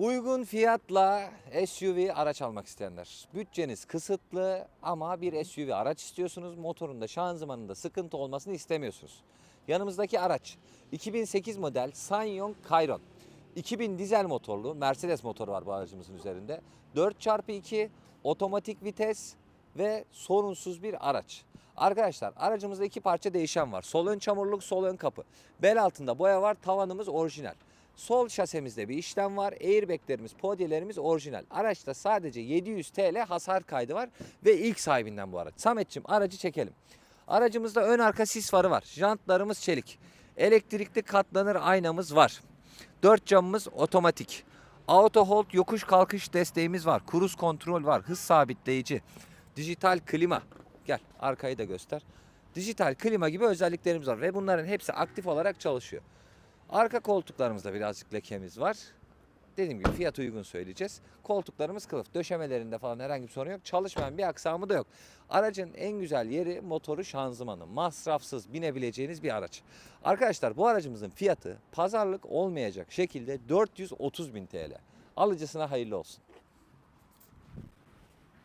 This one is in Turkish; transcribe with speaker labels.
Speaker 1: Uygun fiyatla SUV araç almak isteyenler. Bütçeniz kısıtlı ama bir SUV araç istiyorsunuz. Motorunda, şanzımanında sıkıntı olmasını istemiyorsunuz. Yanımızdaki araç 2008 model Sanyong Kayron. 2000 dizel motorlu Mercedes motoru var bu aracımızın üzerinde. 4x2 otomatik vites ve sorunsuz bir araç. Arkadaşlar aracımızda iki parça değişen var. Sol ön çamurluk, sol ön kapı. Bel altında boya var, tavanımız orijinal. Sol şasemizde bir işlem var. Airbaglerimiz, podyelerimiz orijinal. Araçta sadece 700 TL hasar kaydı var ve ilk sahibinden bu araç. Sametçim aracı çekelim. Aracımızda ön arka sis farı var. Jantlarımız çelik. Elektrikli katlanır aynamız var. Dört camımız otomatik. Auto hold yokuş kalkış desteğimiz var. Cruise kontrol var. Hız sabitleyici. Dijital klima. Gel arkayı da göster. Dijital klima gibi özelliklerimiz var ve bunların hepsi aktif olarak çalışıyor. Arka koltuklarımızda birazcık lekemiz var. Dediğim gibi fiyat uygun söyleyeceğiz. Koltuklarımız kılıf. Döşemelerinde falan herhangi bir sorun yok. Çalışmayan bir aksamı da yok. Aracın en güzel yeri motoru şanzımanı. Masrafsız binebileceğiniz bir araç. Arkadaşlar bu aracımızın fiyatı pazarlık olmayacak şekilde 430 bin TL. Alıcısına hayırlı olsun.